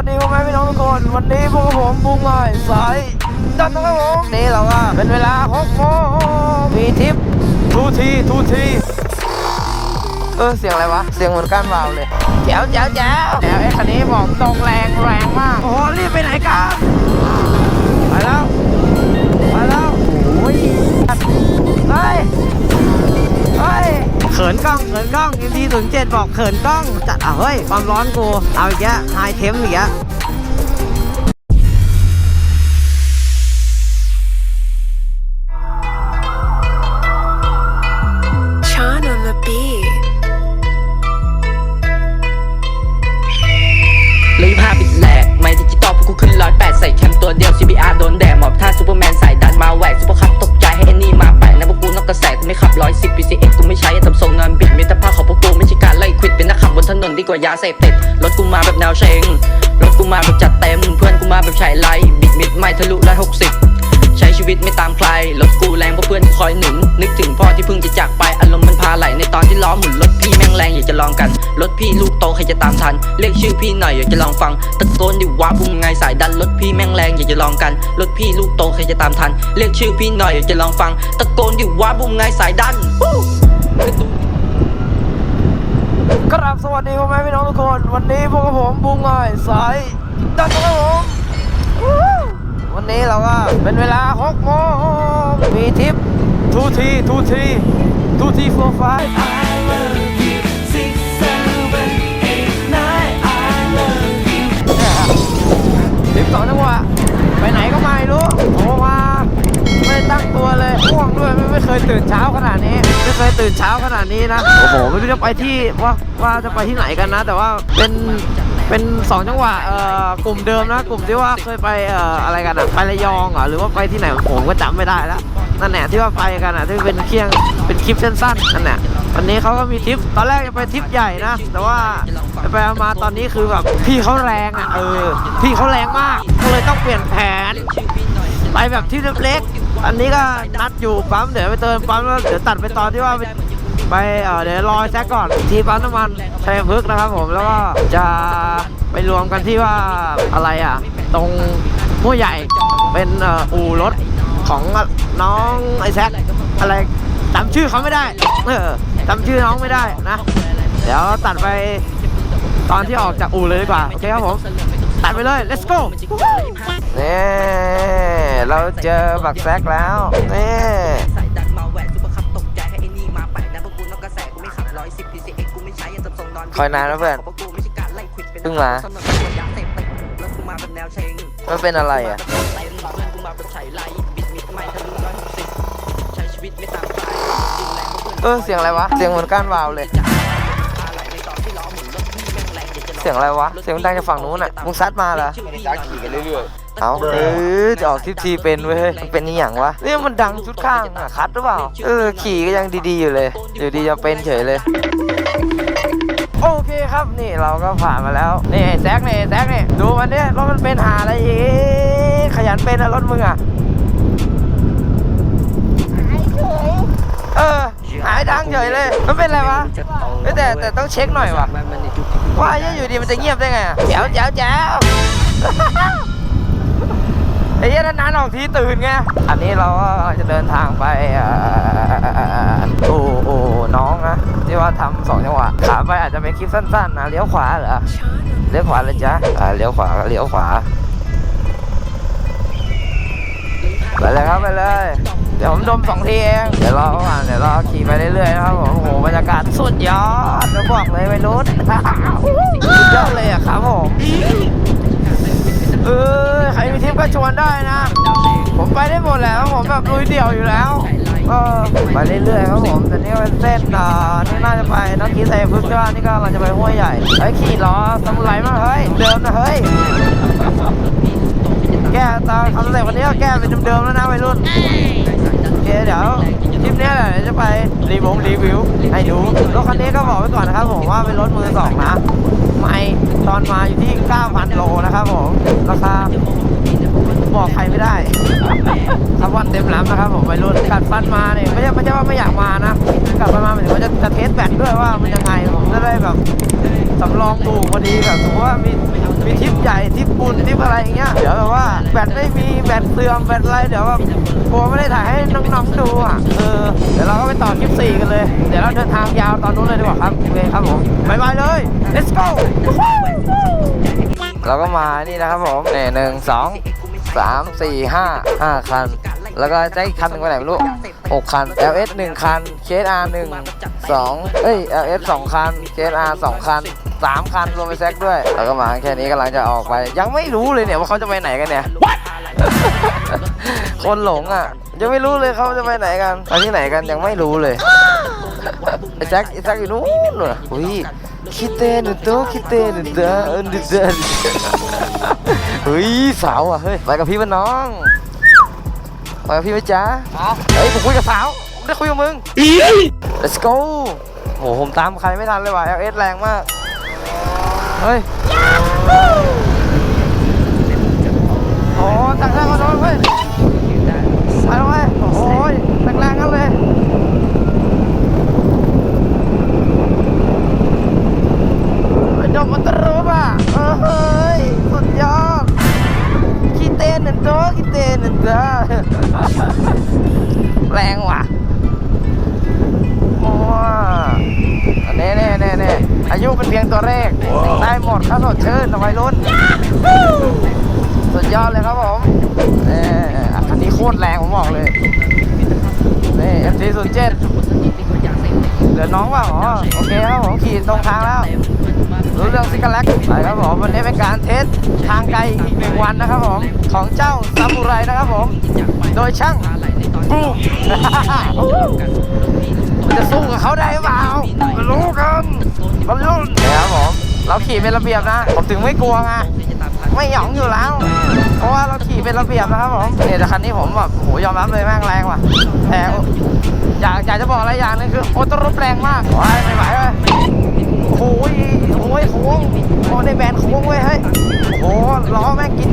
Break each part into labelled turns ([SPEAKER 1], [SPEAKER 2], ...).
[SPEAKER 1] วัสดีพ่อแม่พี่น้องทุกคน วันนี้พวกผมบูมง่ายสายจันทร์นะครับผมนี่เราก็เป็นเวลา6โมงมีทิปทูทีทูทีเออเสียงอะไรวะ เสียงเหมือนก้านวาวเลยแจ๋วแจ๋วแจ๋วแจ๋วไอ้คันนี้บอกตรงแรงแรงมาก โอ้โหรีบไปไหนกันไปแล้วไปแล้วโอ้ยเฮ้ยเฮ้ย เขินกล้องเขินกล้องยินดีถึงเจ็ดบอกเขินกล้องจัดอะเฮ้ยความร้อนกูเอาอีกแล้วไฮเทมอีกแล้ว
[SPEAKER 2] กว่ายาเสพติดรถกูมาแบบแนวเชงรถกูมาแบบจัดเต็ม เพื่อนกูมาแบบใช้ไล่บิดมิดไม่ทะลุร้อยหกสิบใช้ชีวิตไม่ตามใครรถกูแรงเพราะเพื่อนคอยหนุน นึกถึงพ่อที่เพิ่งจะจากไปอารมณ์มันพาไหลในตอนที่ล้อหมุนรถพี่แม่งแรงอยากจะลองกันรถพี่ลูกโตใครจะตามทันเรียกชื่อพี่หน่อยอยากจะลองฟังตะโกนดิว้าบุ้งไงสายดันรถพี่แม่งแรงอยากจะลองกันรถพี่ลูกโตใครจะตามทันเรียกชื่อพี่หน่อยอยากจะลองฟังตะโกนดิว้าบุ้งไงสายดัน วู้
[SPEAKER 1] ครับสวัสดีพ่อแม่พี่น้องทุกคน วันนี้พวกผมบุ้ง่อยสายดันทร์นะครับผมวันนี้เราก็เป็นเวลา6โมงมีทิปทูทีทูทีทูทีโฟร์ไฟ ขนาดนี้นะ โอ้โห ไม่รู้จะไปที่ว่าว่าจะไปที่ไหนกันนะ แต่ว่าเป็นเป็นสองจังหวะเอ่อกลุ่มเดิมนะ กลุ่มที่ว่าเคยไปเอ่ออะไรกันอะไประยองเหรอหรือว่าไปที่ไหนผมก็จำไม่ได้แล้วนั่นแหละที่ว่าไปกันอะที่เป็นเคียงเป็นคลิปสั้นๆนั่นแหละวันนี้เขาก็มีทริปตอนแรกจะไปทริปใหญ่นะ แต่ว่าไปไปๆมาๆตอนนี้คือแบบพี่เขาแรงอะเออพี่เขาแรงมากก็เลยต้องเปลี่ยนแผน ไปแบบที่เล็กๆอันนี้ก็นัดอยู่ปั๊มเดี๋ยวไปเติมปั๊มแล้วเดี๋ยวตัดไปตอนที่ว่า ไปเออเดี๋ยวรอแซกก่อนที่ปั๊มน้ำมันชัยพฤกษ์นะครับผมแล้วก็จะไปรวมกันที่ว่าอะไรอะ ตรงห้ใหญ่เป็นเอ่ออู่รถของน้องไอแซกอะไรจำชื่อเขาไม่ได้เออจำชื่อน้องไม่ได้นะ เดี๋ยวตัดไปตอนที่ออกจากอู่เลยดีกว่า โอเคครับผม ตัดไปเลย let's go นี่เราเจอบักแซกแล้วนี่
[SPEAKER 2] คอยนา
[SPEAKER 1] นนะเพื่อน
[SPEAKER 2] พวกกูไม่ใช่การไล่ควิดเป็น
[SPEAKER 1] เพิ่งมา
[SPEAKER 2] ถนนดีกว่ายาเสพติดรถกูมาแบบแนวเชง
[SPEAKER 1] มันเป็นอะไรอะ
[SPEAKER 2] เพื่อนกูมาแบบใช้ไลบิดมิดไม่ทะลุร้อยหกสิบใช้ชีวิตไม่ตามใครดูแลพวกเพื่อน
[SPEAKER 1] เออเสียงอะไรวะ เสียงเหมือนก้านวาวเลย เสียงอะไรวะ เสียงดังจากฝั่งนู้นอะ มึงซัดมาเหรอ
[SPEAKER 2] จ้าขี่กันเรื่อย
[SPEAKER 1] เอาเออจะออกทิปทีเป็นเว้ย มันเป็นนี่อย่างวะนี่มันดังชุดข้างอะคัดหรือเปล่า เออขี่ก็ยังดีๆอยู่เลย อยู่ดีจะเป็นเฉยเลย โอเคครับนี่เราก็ผ่านมาแล้ว นี่ไอ้แซกนี่ไอ้แซกนี่ดูมันเนี่ยรถมันเป็นหาอะไรอีกขยันเป็นนะรถมึงอะเออหายดังเฉยเลย มันเป็นอะไรวะเฮ้ยแต่แต่ต้องเช็คหน่อยว่ะ
[SPEAKER 2] มันมันในจุดที่
[SPEAKER 1] ว่าไอ้เหี้ยอยู่ดีมันจะเงียบได้ไงอะแจ๋วแจ๋วแจ๋ว ไอ้เหี้ยนานๆออกทีตื่นไง อันนี้เราก็จะเดินทางไปอ่อโอ้น้องนะที่ว่าทำสองจังหวะขาไปอาจจะเป็นคลิปสั้นๆนะเลี้ยวขวาเหรอเลี้ยวขวาเลยจ้ะอ่าเลี้ยวขวาเลี้ยวขวาไปเลยครับไปเลย เดี๋ยวผมดมสองทีเอง เดี๋ยวรอก่อนเดี๋ยวรอขี่ไปเรื่อยๆนะครับผมโอ้โหบรรยากาศสุดยอดจะบอกเลยวัยรุ่นยอดเลยอะครับผม เออใครมีทริปก็ชวนได้นะ ผมไปได้หมดแหล้วผมแบบลุยเดี่ยวอยู่แล้วเออไปเรื่อยๆครับผมแต่นี่เป็นเส้นอ่านี่น่าจะไปนักขี่ใส่พึ่งใช่ป่ะนี่ก็เราจะไปห้วยใหญ่ไอ้ขี่ล้อสมุไรมากเฮ้ยเดิมนะเฮ้ย แก้ตามคำเสร็จวันนี้ก็แก้เป็นเดิมๆแล้วนะวัยรุ่นโอเคเดี๋ยวทริปนี้แหละจะไปรีวงรีวิวให้ดูรถคันนี้ก็บอกไว้ก่อนนะครับผมว่าเป็นรถมือสองนะไม่ตอนมาอยู่ที่ 9,000 โลนะครับผมราคาบอกใครไม่ได้คาร์บอนเต็มลำนะครับผมวัยรุ่นกัดฟันมาเนี่ยไม่ใช่ไม่ใช่ว่าไม่อยากมานะกัดฟันมาหมายถึงว่าจะจะเทสแบตด้วยว่ามันยังไงผมจะได้แบบสำรองดูพอดีแบบสมมติว่ามี มีทิปใหญ่ทิปปุ่นที่อะไรอย่างเงี้ยเดี๋ยวแบบว่าแบตไม่มีแบตเสื่อมแบตอะไรเดี๋ยวแบบกลัวไม่ได้ถ่ายให้น้องๆดูอะเออเดี๋ยวเราก็ไปต่อคลิปสี่กันเลย เดี๋ยวเราเดินทางยาวตอนนู้นเลยดีกว่าครับโอเคครับผมบายบายเลย let's go เราก็มานี่นะครับผมนี่หนึ่งสองสามสี่ห้าห้าคัน แล้วก็จะอีกคันหนึ่งไปไหนไม่รู้หกคัน LS หนึ่งคัน KSR หนึ่งสองเอ้ย LS สองคัน KSR สองคัน สามคันรวมไปแซกด้วยแล้วก็มาแค่นี้กำลังจะออกไป ยังไม่รู้เลยเนี่ยว่าเขาจะไปไหนกันเนี่ย คนหลงอะ ยังไม่รู้เลยเขาจะไปไหนกันไปที่ไหนกันยังไม่รู้เลยไอ้แจ็คไอ้แจ็คอยู่นู้นเหรออุ้ยคิดเต้นหนึ่งตัวคิดเต้นหนึ่งตัวเออหนึ่งตัวเฮ้ยสาวอะเฮ้ยไปกับพี่มันน้องไปกับพี่ไหมจ๊ะเฮ้ยผมคุยกับสาวไม่ได้คุยกับมึง let's go โหผมตามใครไม่ทันเลยว่ะ LS แรงมาก เฮ้ยโอ้ตักแรงมาโดนเฮ้ยไปแล้วเว้ยโอ้ยตักแรงกันเลยไปดมมันตรูป่ะเฮ้ยสุดยอดขี้เต้นหนึ่งตัวขี้เต้นหนึ่งตัวแรงว่ะ อายุเป็นเพียงตัวเลขได้หมดถ้าสดชื่นเอาไว้รุ่นสุดยอดเลยครับผมเน่คันนี้โคตรแรงผมบอกเลยนี่ MT 0 7เหลือน้องเปล่าอ๋อโอเคครับผมขี่ตรงทางแล้วรู้เรื่องซิกาแลกไปครับผมวันนี้เป็นการเทสทางไกลอีกหนึ่งวันนะครับผมของเจ้าซามูไรนะครับผม โดยช่างบู มมันจะสู้กับเขาได้หรือเปล่ามารู้กันมาลุ้นนะครับผมเราขี่เป็นระเบียบนะ ผมถึงไม่กลัวไงไม่หยองอยู่แล้ว เพราะว่าเราขี่เป็นระเบียบนะครับผมเนี่ยแต่คันนี้ผมแบบโหยอมรับเลยแม่งแรงว่ะแต่อยากอยากจะบอกอะไรอย่างหนึงคือโอตรถแรงมากโอ้ยไม่ไหวเลยโอ้ยโอ้ยโค้งโอ้ในแบนโค้งเว้ยเฮ้ยโอ้โหล้อแม่งกิน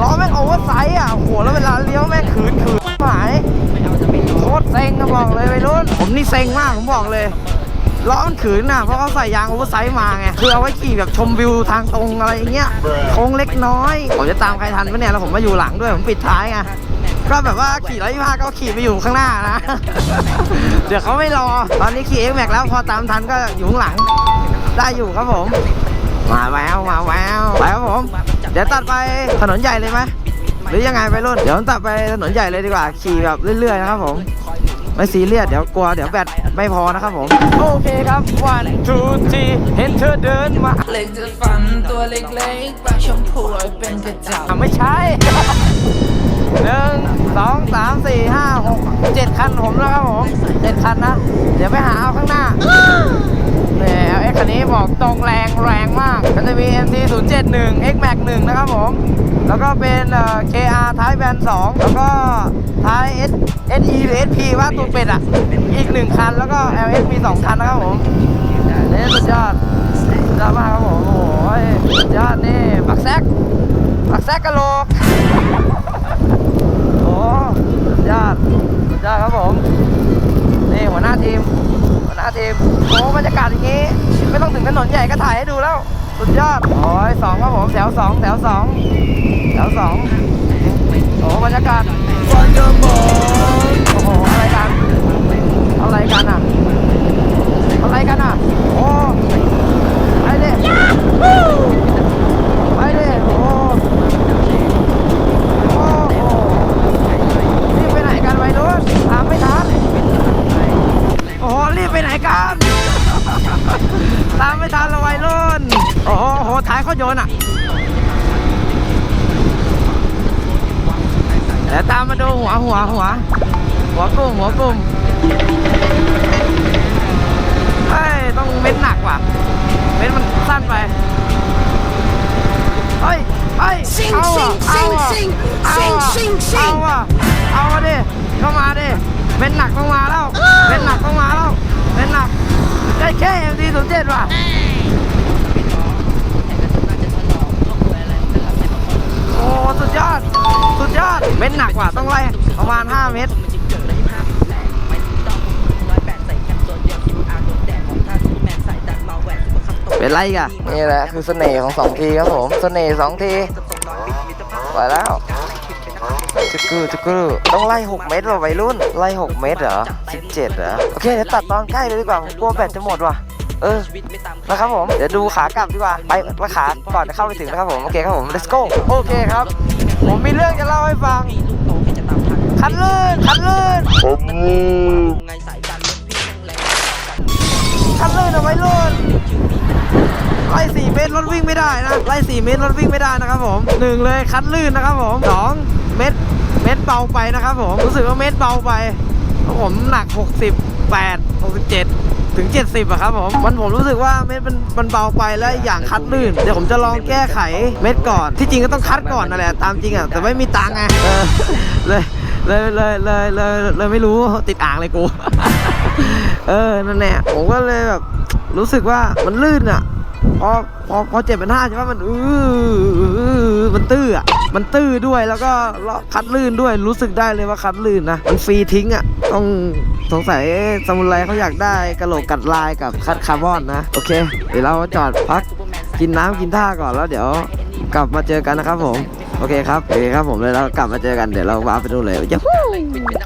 [SPEAKER 1] ล้อแม่งโอเวอร์ไซส์อะโอ้โหแล้วเวลาเลี้ยวแม่งขืนขืนหายโค ตรเซ็งก็บอกเลยวัยรุ่นผมนี่เซ็งมากผมบอกเลยล้อมันขืนน่ะเพราะเขาใส่ยางโอเวอร์ไซส์มาไงคือเอาไว้ขี่แบบชมวิวทางตรงอะไรอย่างเงี้ยโค้งเล็กน้อยผมจะตามใครทันปะเนี่ยแล้วผมมาอยู่หลังด้วยผมปิดท้ายไงก็แบบว่าขี่ร้อยยี่ห้าก็ขี่ไปอยู่ข้างหน้านะ เดี๋ยวเขาไม่รอ ตอนนี้ขี่เอ็กแม็กแล้วพอตามทันก็อยู่ข้างหลัง ได้อยู่ครับผม มาแววมาแววไปครับผม เดี๋ยวตัดไปถนนใหญ่เลยไหมหรือยังไงไปรุ่น เดี๋ยวตัดไปถนนใหญ่เลยดีกว่า ขี่แบบเรื่อยๆนะครับผม ไม่ซีเรียสเดี๋ยวกลัวเดี๋ยวแบตไม่พอนะครับผม โอเคครับ one two three เห็นเธอเดินมา
[SPEAKER 3] เล็กจะฟันตัวเล็กๆปากชมพูเป็นกระจ
[SPEAKER 1] กไม่ใช่หนึ่งสองสามสี่ห้าหกเจ็ดคันผมแล้วครับผมเจ็ดคันนะ เดี๋ยวไปหาเอาข้างหน้า คันนี้บอกตรงแรงแรงมาก ก็จะมี MT 0 7 1 X Max 1นะครับผม แล้วก็เป็นเอ่อ KR ท้ายแบน2แล้วก็ท้าย S SE หรือ SP ว่าตัวเป็ดอะ อีก 1 คัน แล้วก็ LS มี 2 คันนะครับผมนี่สุดยอดสุดยอดมากครับผม โอ้โหสุดยอดนี่บักแซกปักแซกกะโหลกโอ้สุดยอดสุดยอดครับผม นี่หัวหน้าทีม หัวหน้าทีมโอ้บรรยากาศอย่างนี้ ไม่ต้องถึงถนนใหญ่ก็ถ่ายให้ดูแล้ว สุดยอด โอ้ยสองครับผมแถวสองแถวสองแถวสองโอ้บรรยากาศโอ้โหอะไรกันอะไรกันอะอะไรกันอะโอ้ไปดิไป ไปไหนกันตามไม่ทันละวัยรุ่นโอ้โหโหท้ายเขาโยนอะเดี๋ยวตามมาดูหัวหัวหัวหัวกุ้งหัวกุ้งเฮ้ยต้องเม้นหนักว่ะเม้นมันสั้นไปเฮ้ยเฮ้ยเอาอะเอาอะเอาอะเอาอะเอาอะดิเข้ามาดิเป็นหนักต้องมาแล้วเป็นหนักต้องมาแล้ว เป็นหนักได้แค่ MD 0 7ว่ะโอ้สุดยอด สุดยอดเป็นหนักกว่ะต้องไล่ประมาณ 5 เมตรเป็นไรกอะนี่แหละคือเสน่ห์ของสองทีครับผม เสน่ห์สองทีไปแล้ว จุกกูจุกกูต้องไล่ 6 เมตรว่ะวัยรุ่น ไล่ 6 เมตรเหรอ 17 เหรอ โอเค เดี๋ยวตัดตอนใกล้เลยดีกว่าผมกลัวแบตจะหมดว่ะ เออ นะครับผม เดี๋ยวดูขากลับดีกว่า ไปว่าขา ก่อนจะเข้าไปถึงนะครับผม โอเคครับผม let's go โอเคครับ ผมมีเรื่องจะเล่าให้ฟัง คันลื่น คันลื่นผมคันลื่นเอาไว้ลื่นไล่สี่เมตรรถวิ่งไม่ได้นะ ไล่สี่เมตรรถวิ่งไม่ได้นะครับผมหนึ่งเลยคันลื่นนะครับผมสองเมตร มตรเบาไปนะครับผมรู้สึกว่าเมตรเบาไปเพราะผมหนัก 68 67 ถึง 70อะครับผมมันผมรู้สึกว่าเม็ดมันมันเบาไปแล้วอย่างคัดลื่น เดี๋ยวผมจะลองแก้ไขเม็ดก่อน ที่จริงก็ต้องคัดก่อนนั่นแหละตามจริงอะแต่ไม่มีตังค์ไงเออเลยเลยเลยเลยเลยเลยไม่รู้ติดอ่างเลยกู เออนั่นแหละผมก็เลยแบบรู้สึกว่ามันลื่นอะ พอพอพอเจ็บเป็นห้าใช่ไหมมันอือมันตื้ออะมันตื้อด้วยแล้วก็คัดลื่นด้วยรู้สึกได้เลยว่าคัดลื่นนะมันฟรีทิ้งอะต้องสงสัยสมุนไรเขาอยากได้กระโหลกกัดลายกับคัดคาร์บอนนะโอเค เดี๋ยวเราจอดพักกินน้ำกินท่าก่อนแล้วเดี๋ยวกลับมาเจอกันนะครับผม โอเคครับโอเคครับผมเลยเรากลับมาเจอกันเดี๋ยวเราว้าไปดูเลยยะ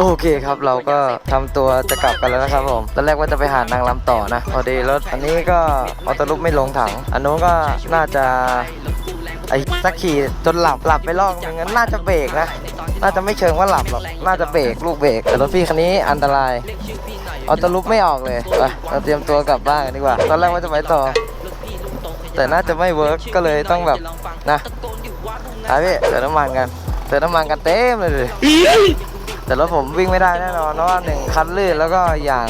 [SPEAKER 1] โอเคครับเราก็ทำตัวจะกลับกันแล้วนะครับผมตอนแรกว่าจะไปหานางลำต่อนะพอดีรถอันนี้ก็ออโต้ลุกไม่ลงถัง อันนู้นก็น่าจะไอ้สักขี่จนหลับหลับไปรอบนึงงั้นน่าจะเบรกนะน่าจะไม่เชิงว่าหลับหรอกน่าจะเบรกลูกเบรกแต่รถพี่คันนี้อันตรายออโต้ลุกไม่ออกเลยไปเราเตรียมตัวกลับบ้านกันดีกว่า ตอนแรกว่าจะไปต่อ แต่น่าจะไม่เวิร์กก็เลยต้องแบบนะอะพี่เติมน้ำมันกันเติมน้ำมันกันเต็มเลยดิแต่รถผมวิ่งไม่ได้แน่นอนเพราะว่าหนึ่งคันลื่นแล้วก็อย่าง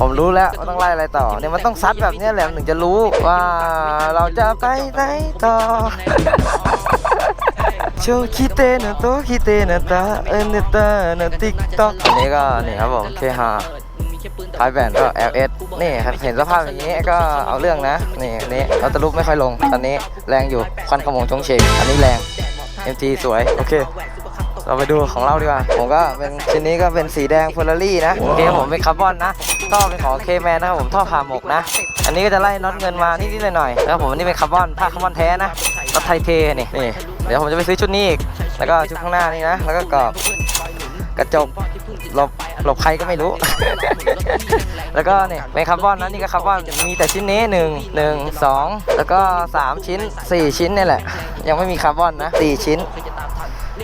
[SPEAKER 1] ผมรู้แล้วว่าต้องไล่อะไรต่อเนี่ยมันต้องซัดแบบเนี้ยแหละมันถึงจะรู้ว่าเราจะไปไหนต่อโชว์คิเตนะโตคิเตนะตาเอ็นเตอร์นะติ๊กต็อกอันนี้ก็นี่ครับผมเคฮา ท้ายแบนก็ LS นี่ครับเห็นสภาพอย่างนี้ก็เอาเรื่องนะ นี่อันนี้เราตะลุกไม่ค่อยลง ตอนนี้แรงอยู่ควันขโมงชงเชงอันนี้แรง MT สวย โอเคเราไปดูของเราดีกว่า ผมก็เป็นชิ้นนี้ก็เป็นสีแดงเฟอร์รารี่นะ โอเคผมเป็นคาร์บอนนะท่อเป็นของเคแมนนะครับผมท่อผ่าหมกนะ อันนี้ก็จะไล่น็อตเงินมานิดๆหน่อยๆแล้วผมอันนี้เป็นคาร์บอนผ้าคาร์บอนแท้นะน็ไทเทนี่นี่ เดี๋ยวผมจะไปซื้อชุดนี้อีก แล้วก็ชุดข้างหน้านี่นะ แล้วก็กรอบกระจกหลบ หลบใครก็ไม่รู้ แล้วก็เนี่ยเป็นคาร์บอนนะนี่ก็คาร์บอนมีแต่ชิ้นนี้หนึ่งหนึ่งสองแล้วก็สามชิ้นสี่ชิ้นนี่แหละ ยังไม่มีคาร์บอนนะสี่ชิ้น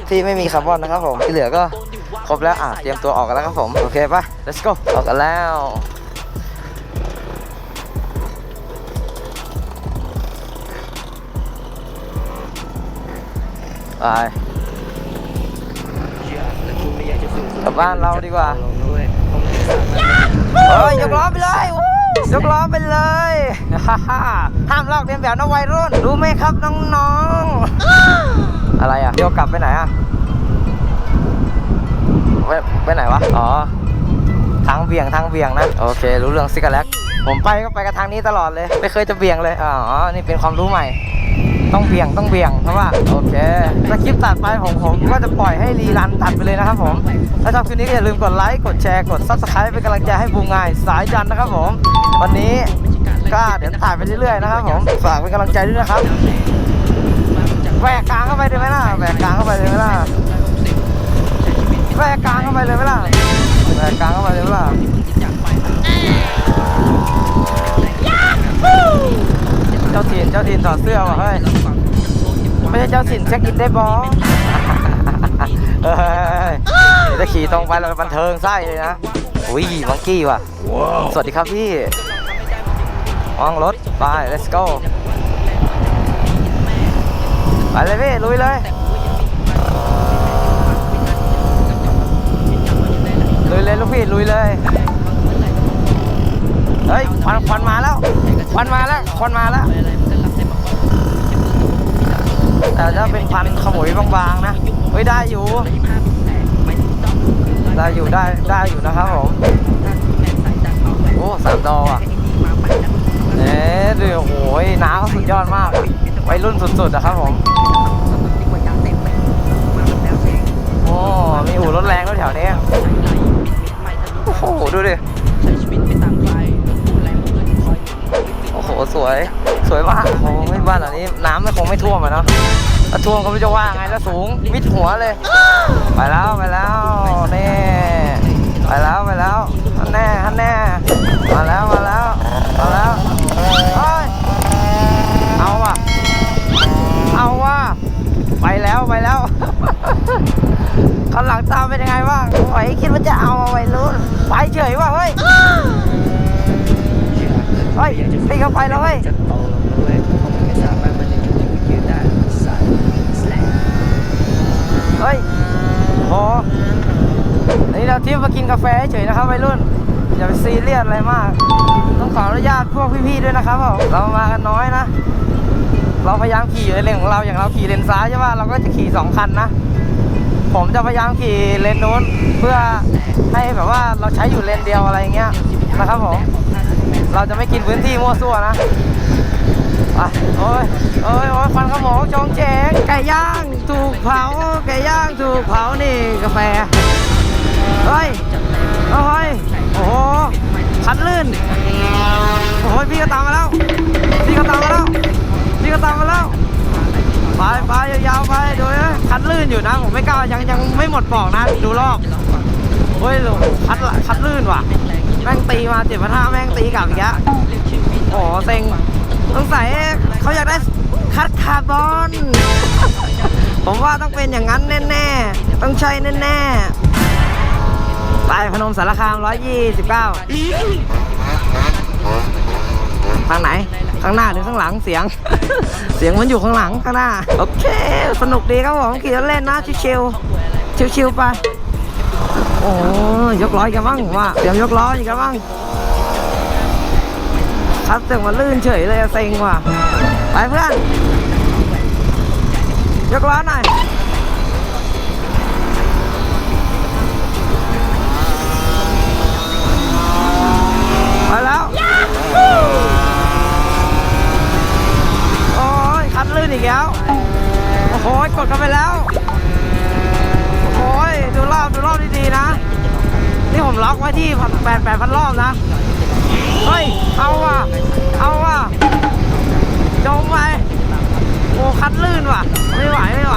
[SPEAKER 1] ที่ไม่มีคาร์บอนนะครับผมที่เหลือก็ครบแล้วอะเตรียมตัวออกกันแล้วครับผมโอเคปะ let's go ออกกันแล้วไป กลับบ้านเราดีกว่าเฮ้ยยกล้อไปเลยวู้ยกล้อไปเลยฮ่าฮ่าห้ามลอกเลียนแบบนะวัยรุ่นรู้ไหมครับน้องๆอะไรอะโยกกลับไปไหนอะไปไปไหนวะอ๋อทางเบี่ยงทางเบี่ยงนะโอเค รู้เรื่องซิกาแลกผมไปก็ไปกับทางนี้ตลอดเลย ไม่เคยจะเบี่ยงเลยอ๋อนี่เป็นความรู้ใหม่ ต้องเบี่ยงต้องเบี่ยงเพราะว่าโอเคสคริปตัดไปของผมก็จะปล่อยให้รีรันตัดไปเลยนะครับผมถ้าชอบคลิปนี้ก็อย่าลืมกดไลค์กดแชร์กด subscribe เป็นกำลังใจให้บูมงายสายจันนะครับผม วันนี้ก็เดี๋ยวถ่ายไปเรื่อยๆนะครับผมฝากเป็นกำลังใจด้วยนะครับแหวกกลางเข้าไปเลยไหมล่ะแหวกกลางเข้าไปเลยไหมล่ะแหวกกลางเข้าไปเลยไหมล่ะแหวกกลางเข้าไปเลยไหมล่ะ เจ้าถิ่นเจ้าถิ่นถอดเสื้อว่ะเฮ้ยไม่ใช่เจ้าถิ่นเช็คอินได้บอเฮ้ยเดี๋ยวจะขี่ตรงไปเราบันเทิงไส้เลยนะอุ้ยมังกี้ว่ะสวัสดีครับพี่วางรถไป let's go ไปเลยพี่ลุยเลยลุยเลยลูกพี่ลุยเลยเฮ้ยควันควันมาแล้ว ควันมาแล้วควันมาแล้วแต่ถ้าเป็นพันขโมยบางๆนะเฮ้ยได้อยู่ได้อยู่ได้ได้อยู่นะครับผมโอ้สามดออะเอ๊ะดูโอ้โหน้าเขาสุดยอดมากวัยรุ่นสุดๆอะครับผมโอ้มีอู่รถแรงด้วยแถวนี้โอ้โหดูดิ สวย สวยมากโอ้ยบ้านหลังนี้น้ำไม่คงไม่ท่วมอะเนาะถ้าท่วมก็ไม่รู้จะว่าไงแล้วสูงมิดหัวเลย ไปแล้วไปแล้วนี่ ตีเข้าไปแล้วเฮ้ย
[SPEAKER 2] จะตกลงด้วยผมไม่สามารถมาเล่นกับที่กูยืนได้สัตว์
[SPEAKER 1] เฮ้ยโอ้นี่เราเที่ยวมากินกาแฟเฉยๆนะครับวัยรุ่น อย่าไปซีเรียสอะไรมาก ต้องขออนุญาตพวกพี่ๆด้วยนะครับผมเรามากันน้อยนะ เราพยายามขี่อยู่ในเลนของเราอย่างเราขี่เลนซ้ายใช่ป่ะเราก็จะขี่สองคันนะผมจะพยายามขี่เลนนู้นเพื่อให้แบบว่าเราใช้อยู่เลนเดียวอะไรอย่างเงี้ยนะครับผม เราจะไม่กินพื้นที่มั่วซั่วนะไปโอ้ยโอ้ยโอ้ยควันขโมงจองเจงไก่ย่างถูกเผาไก่ย่างถูกเผานี่กาแฟเฮ้ยโอ้ยโอ้โหคันลื่นโอ้ยพี่ก็ตามมาแล้วพี่ก็ตามมาแล้วพี่ก็ตามมาแล้วไปไปยาวๆไปดูนะคันลื่นอยู่นะผมไม่กล้ายังยังไม่หมดปอกนะ ดูรอบเฮ้ยคัดคัดลื่นว่ะ แม่งตีมาเจ็บมาท่าแม่งตีกลับอีกแล้วโอ้โหเซ็งสงสัยเขาอยากได้คัดคาร์บอน ผมว่าต้องเป็นอย่างนั้นแน่ๆ ต้องใช่แน่ๆ ไปพนมสารคาม 129 ทางไหน ข้างหน้าหรือข้างหลังเสียง เสียงมันอยู่ข้างหลังข้างหน้า โอเค สนุกดีครับผมขี่รถเล่นนะ ชิวๆชิวๆไป โอ้ยกล้ออีกแล้วมั้งว่าเตรียมยกล้ออีกแล้วมั้งคัดเสียงมาลื่นเฉยเลยเซ็งว่ะไปเพื่อน ยกล้อหน่อยไปแล้วโอ้ยคัดลื่นอีกแล้วโอ้โหกดกันไปแล้ว ดีนะ นี่ผมล็อกไว้ที่แปดแปดพันรอบนะ เฮ้ย เอาว่ะ เอาว่ะจงไปโอ้คัดลื่นว่ะ ไม่ไหวไม่ไหว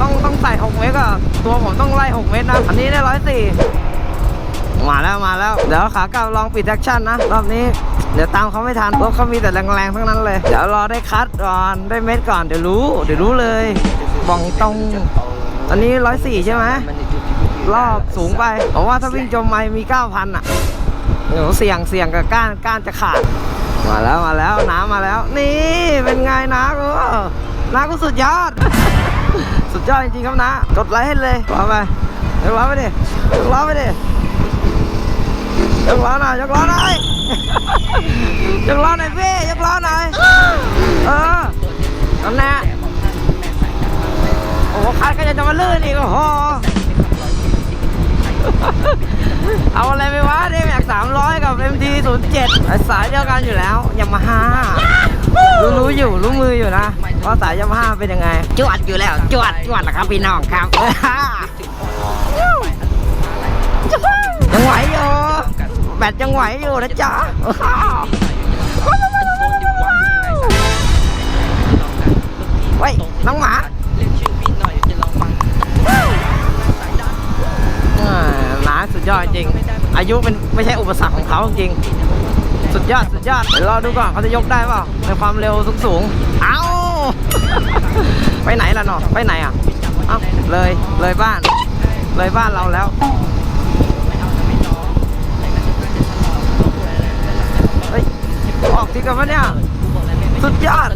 [SPEAKER 1] ต้องต้องใส่6เมตรอะตัวผมต้องไล่6เมตรนะ อันนี้ได้ร้อยสี่มาแล้วมาแล้ว เดี๋ยวขากลับลองปิดแอคชั่นนะ รอบนี้เดี๋ยวตามเขาไม่ทันรถเขามีแต่แรงๆทั้งนั้นเลย เดี๋ยวรอได้คัดก่อนได้เม็ดก่อนเดี๋ยวรู้ เดี๋ยวรู้เลยบอกตรงตอนนี้ร้อยสี่ใช่ไหม รอบสูงไปผมว่าถ้าวิ่งจมไม่มี 9,000 อะเดี๋ยวเสี่ยงเสี่ยงกับก้านก้านจะขาด มาแล้วมาแล้วน้ำมาแล้ว นี่เป็นไงนะกูนะกูสุดยอด สุดยอดจริงๆครับนะ กดไลค์ให้เลยว่าไปยกล้อไปดิยกล้อไปดิยกล้อหน่อยยกล้อหน่อยยกล้อหน่อยพี่ยกล้อหน่อยเออนั่นแหละโอ้โหคันก็จะจะมาลื่นอีกโอ้โห เอาอะไรไปวะได้แม็กสามร้อยกับ MT 0 7สายเดียวกันอยู่แล้วยามาฮ่ารู้รู้อยู่รู้มืออยู่นะว่าสายยามาฮ่าเป็นยังไง จวดอยู่แล้ว จวดจวดแหละครับพี่น้องครับยังไหวอยู่แบตยังไหวอยู่นะจ๊ะเฮ้ยน้องหมา สุดยอดจริง อายุเป็นไม่ใช่อุปสรรคของเขาจริง สุดยอดสุดยอดเดี๋ยวรอดูก่อนเขาจะยกได้เปล่าในความเร็วสูงสูงๆเอาไปไหนล่ะเนาะไปไหนอะเอ้าเลยเลยบ้าน เลยบ้านเราแล้วเฮ้ยออกทีกันปะเนี่ยสุดยอด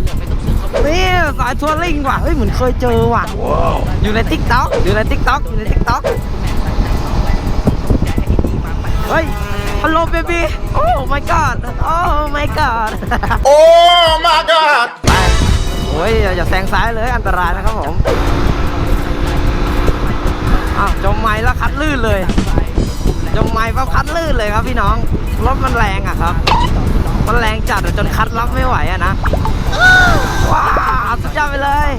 [SPEAKER 1] นี่สายทัวริงว่ะเฮ้ยเหมือนเคยเจอว่ะอยู่ในติ๊กต็อกอยู่ในติ๊กต็อกอยู่ในติ๊กต็อก เฮ้ยฮัลโหลเบบี้โอ้ my god โอ้ my god
[SPEAKER 4] โอ้ my god
[SPEAKER 1] ไปโอ้ยอย่าอย่าแซงซ้ายเลยอันตรายนะครับผมอ้าวจมไม้แล้วคัดลื่นเลยจมไม้ปั๊บคัดลื่นเลยครับพี่น้องรถมันแรงอะครับมันแรงจัดอะจนคัดรับไม่ไหวอะนะว้าวสุดยอดไปเลย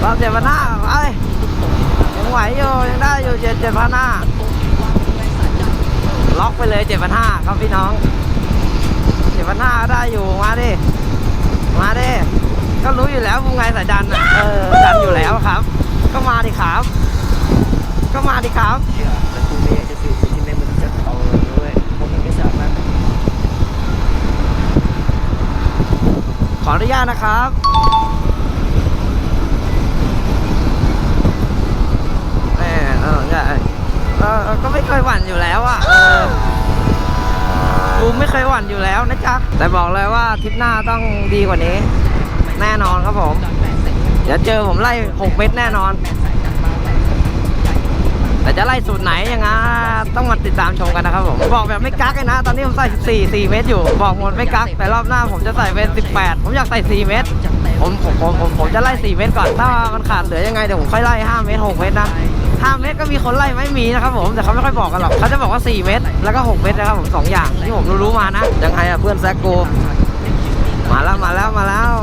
[SPEAKER 1] เราเจ็ดพันห้าไปยังไหวอยู่ยังได้อยู่เจ็ดเจ็ดพันห้า ล็อกไปเลยเจ็ดพันห้าครับพี่น้องพันห้าได้อยู่ มาดิ มาดิ ก็รู้อยู่แล้ววงไงสายดันอะ เออ ดันอยู่แล้วครับ ก็มาดิครับ ก็มาดิครับ
[SPEAKER 2] แต่กูไม่อยากจะสื่อสิ่งที่แม่งมันจะเอาเลยเว้ยพวกมันไม่สามารถ
[SPEAKER 1] ขออนุญาตนะครับแหมเออใช่ เออเออก็ไม่เคยหวั่นอยู่แล้วอะเออกูไม่เคยหวั่นอยู่แล้วนะจ๊ะ แต่บอกเลยว่าทริปหน้าต้องดีกว่านี้ แน่นอนครับผม เดี๋ยวเจอผมไล่ 6 เม็ดแน่นอน แต่จะไล่สูตรไหนยังไงต้องมาติดตามชมกันนะครับผม บอกแบบไม่กักเลยนะ ตอนนี้ผมใส่ 14 4 เมตรอยู่ บอกหมดไม่กัก แต่รอบหน้าผมจะใส่เป็น 18 ผมอยากใส่ 4 เมตรผมผมผมผมผมจะไล่ 4 เมตรก่อน ถ้ามันขาดเหลือยังไงเดี๋ยวผมค่อยไล่ 5 เมตร 6 เมตรนะ 5 เมตรก็มีคนไล่ไม่มีนะครับผมแต่เขาไม่ค่อยบอกกันหรอกเขาจะบอกว่า 4 เมตร แล้วก็ 6 เมตรนะครับผมสองอย่างที่ผมรู้ๆมานะยังไงอะเพื่อนแซกโกมาแล้วมาแล้วมาแล้ว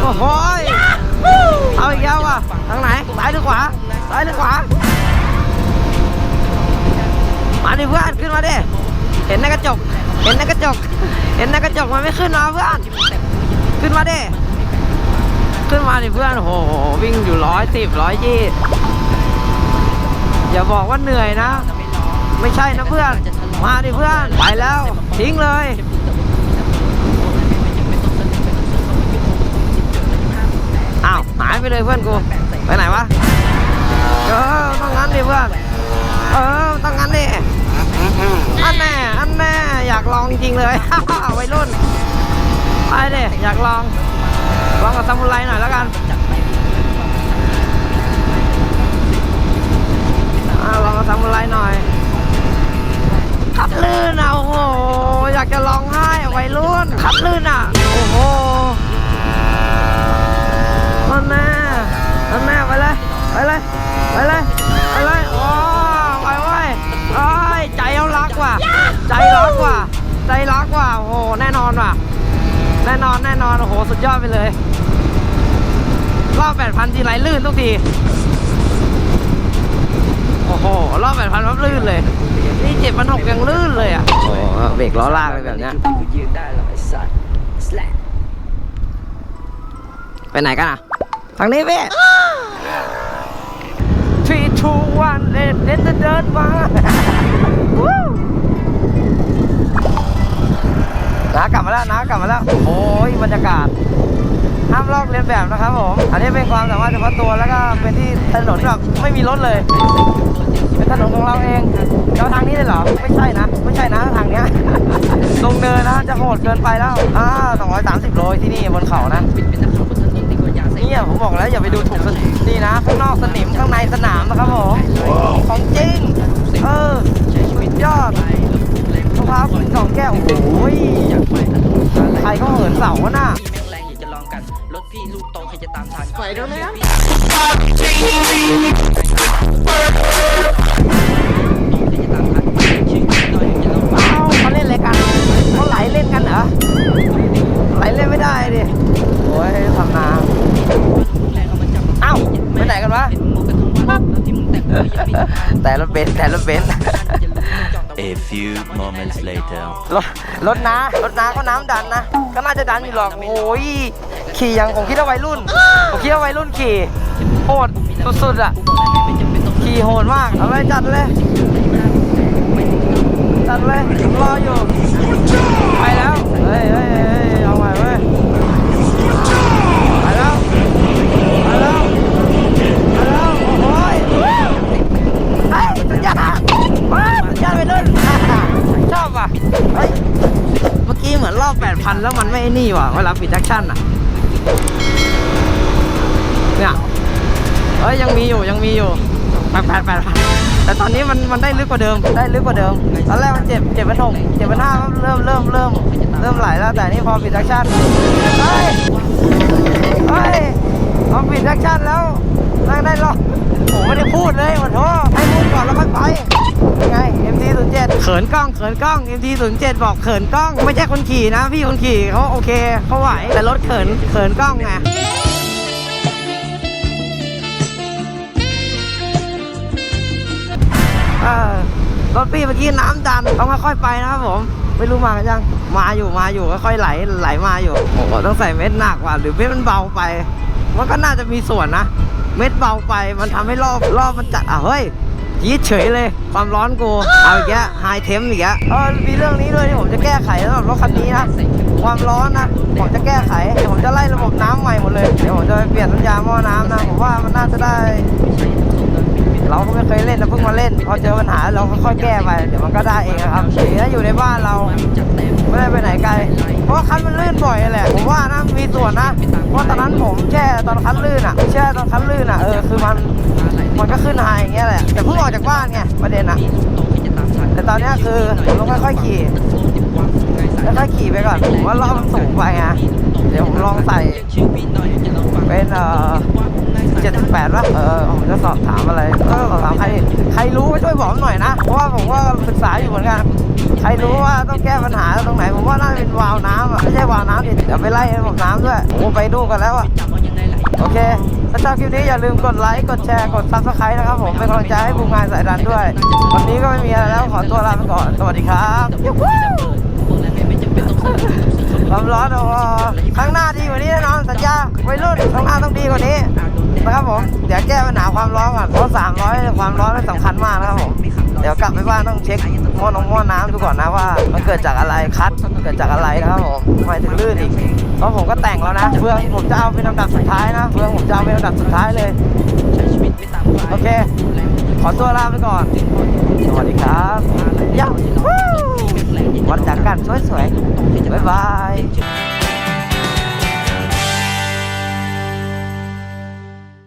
[SPEAKER 1] โอ้โหยเอาอีกแล้วอะทางไหนซ้ายหรือขวาซ้ายหรือขวามาดิเพื่อนขึ้นมาดิเห็นในกระจก เห็นในกระจก เห็นในกระจกมันไม่ขึ้นมาเพื่อนขึ้นมาดิ ขึ้นมาดิเพื่อนโอ้โหวิ่งอยู่ร้อยสิบร้อยยี่อย่าบอกว่าเหนื่อยนะ ไม่ใช่นะเพื่อน มาดิเพื่อน ไปแล้ว ทิ้งเลยอ้าวหายไปเลยเพื่อนกูไปไหนวะเออต้องงั้นดิเพื่อนเออต้องงั้นดิอันแน่อันแน่อยากลองจริงๆเลยวัยรุ่นไปดิอยากลอง ลองกับซามูไรหน่อยแล้วกัน ยอดไปเลย รอบ 8,000 ทีไรลื่นทุกที โอ้โห รอบ 8,000รับลื่นเลย นี่7,600ยังลื่นเลยอะ โอ้โหเบรกล้อลากเลยแบบเนี้ย
[SPEAKER 2] กูยืนได้หรอไอ้สัตว์สแลก
[SPEAKER 1] ไปไหนกันอะ ทางนี้พี่ three two one เล่นเล่นเดินมาวู้น้ากลับมาแล้วน้ากลับมาแล้ว โอ้ยบรรยากาศ ห้ามลอกเลียนแบบนะครับผมอันนี้เป็นความสามารถเฉพาะตัวแล้วก็เป็นที่ถนนแบบไม่มีรถเลยเป็นถนนของเราเองเราทางนี้เลยเหรอไม่ใช่นะ ไม่ใช่นะทางเนี้ยลงเนินนะจะโหดเกินไปแล้วอ่า230 โลที่นี่บนเขานะ
[SPEAKER 2] เป็นนักขับบนถนนดีกว่ายาเสพติด
[SPEAKER 1] เนี่ยผมบอกแล้วอย่าไปดูถูกสนนี่นะข้างนอกสนิมข้างในสนามนะครับผมของจริงเออสุดยอดมะพร้าวสองแก้วโอ้ยใครเขาเหินเสาอะน่ะ
[SPEAKER 2] พี่แม่งแรงอยา จะตามทัน
[SPEAKER 3] ไปดูเลยนะ
[SPEAKER 1] เอ้าเขาเล่นอะไรกันเขาไหลเล่นกันเหรอ ไหลเล่นไม่ได้ดิ โอ้ยทำนาเอ้าไปไหนกันวะแต่รถเบนซ์แต่รถเบนซ์
[SPEAKER 5] A few moments later.
[SPEAKER 1] รถรถน้ารถน้าก็น้ำดันนะ ก็น่าจะดันอยู่หรอก โอ้ย ขี่ยังผมคิดว่าวัยรุ่น ผมคิดว่าวัยรุ่นขี่โหดสุดๆอะ ขี่โหดมากเอาเลยจัดเลย จัดเลยผมรออยู่ ไปแล้ว เฮ้ยเฮ้ยเฮ้ยเอาใหม่เว้ยไปแล้วไปแล้วไปแล้วโอ้ยเฮ้ยสุดยอดเฮ้ยสุดยอดไปรุ่นชอบอะเฮ้ยเมื่อกี้เหมือนรอบ 8,000 แล้วมันไม่ไอ้นี่ว่ะเวลาปิดแอคชั่นอะ เนี่ยเฮ้ยยังมีอยู่ยังมีอยู่แปดแปดแปดพันแต่ตอนนี้มันมันได้ลึกกว่าเดิมได้ลึกกว่าเดิมตอนแรกมันเจ็บเจ็บเป็นหกเจ็บเป็นห้าเริ่มเริ่มเริ่มเริ่มไหลแล้วแต่นี่พอปิดแอคชั่นเฮ้ยเฮ้ยพอปิดแอคชั่นแล้วนั่งได้หรอผมไม่ได้พูดเลยขอโทษให้พูดก่อนแล้วค่อยไป ยังไง MT 0 7 เขินกล้องเขินกล้อง MT 0 7 บอกเขินกล้อง ไม่ใช่คนขี่นะ พี่คนขี่เขาโอเคเขาไหวแต่รถเขินเขินกล้องไงเออรถพี่เมื่อกี้น้ำดันต้องค่อยๆไปนะครับผม ไม่รู้มากันยัง มาอยู่มาอยู่ค่อยๆไหลไหลมาอยู่โอ้โหต้องใส่เม็ดหนักว่ะหรือเม็ดมันเบาไป มันก็น่าจะมีส่วนนะ เม็ดเบาไปมันทำให้รอบรอบมันจัดอะเฮ้ย ยีดเฉยเลย ความร้อนกู เอาอีกแล้วไฮเทมอีกแล้วเออมีเรื่องนี้ด้วยที่ผมจะแก้ไขสำหรับรถคันนี้นะ ความร้อนนะ ผมจะแก้ไข เดี๋ยวผมจะไล่ระบบน้ำใหม่หมดเลย เดี๋ยวผมจะไปเปลี่ยนน้ำยาหม้อน้ำนะ ผมว่ามันน่าจะได้ เราก็ไม่เคยเล่นเราเพิ่งมาเล่นพอเจอปัญหาเราก็ค่อยแก้ไปเดี๋ยวมันก็ได้เองครับดีนะอยู่ในบ้านเราไม่ได้ไปไหนไกล เพราะคันมันลื่นบ่อยแหละผมว่านะมีส่วนนะเพราะตอนนั้นผมแช่ตอนคันลื่นอะแช่ตอนคันลื่นอะเออคือมันมันก็ขึ้นไฮอย่างเงี้ยแหละแต่เพิ่งออกจากบ้านไงประเด็นอะแต่ตอนนี้คือผมต้องค่อยๆขี่ค่อยๆขี่ไปก่อนผมว่ารอบมันสูงไปไงเดี๋ยวผมลองใส่เป็นเอ่อ เจ็ดสิบแปดวะเออผมจะสอบถามอะไรเออสอบถามใครใครรู้ก็ช่วยบอกหน่อยนะเพราะว่าผมก็ศึกษาอยู่เหมือนกันใครรู้ว่าต้องแก้ปัญหาตรงไหนผมว่าน่าจะเป็นวาล์วน้ำอะไม่ใช่วาล์วน้ำดิเดี๋ยวไปไล่ระบบน้ำด้วยโอ้ไปดูกันแล้วอะโอเคถ้าชอบคลิปนี้อย่าลืมกดไลค์กดแชร์กดซับสไครต์นะครับผมเป็นกำลังใจให้บูมงานสายดันด้วย วันนี้ก็ไม่มีอะไรแล้วขอตัวลาไปก่อนสวัสดีครับ ความร้อนโอ้โหข้างหน้าดีกว่านี้แน่นอนสัญญาวัยรุ่นข้างหน้าต้องดีกว่านี้นะครับผมเดี๋ยวแก้ปัญหาความร้อนก่อนเพราะ300ความร้อนนี่สำคัญมากนะครับผมเดี๋ยวกลับไปบ้านต้องเช็คหม้อน้ำหม้อน้ำดูก่อนนะว่า มันเกิดจากอะไรคัดเกิดจากอะไรนะครับผมทำไมถึงลื่นอีกเพราะผมก็แต่งแล้วนะเฟืองผมจะเอาเป็นลำดับสุดท้ายนะเฟืองผมจะเอาเป็นลำดับสุดท้ายเลยโอเค ขอตัวลาไปก่อน สวัสดีครับยั วันจากกันสวยๆบ๊ายบาย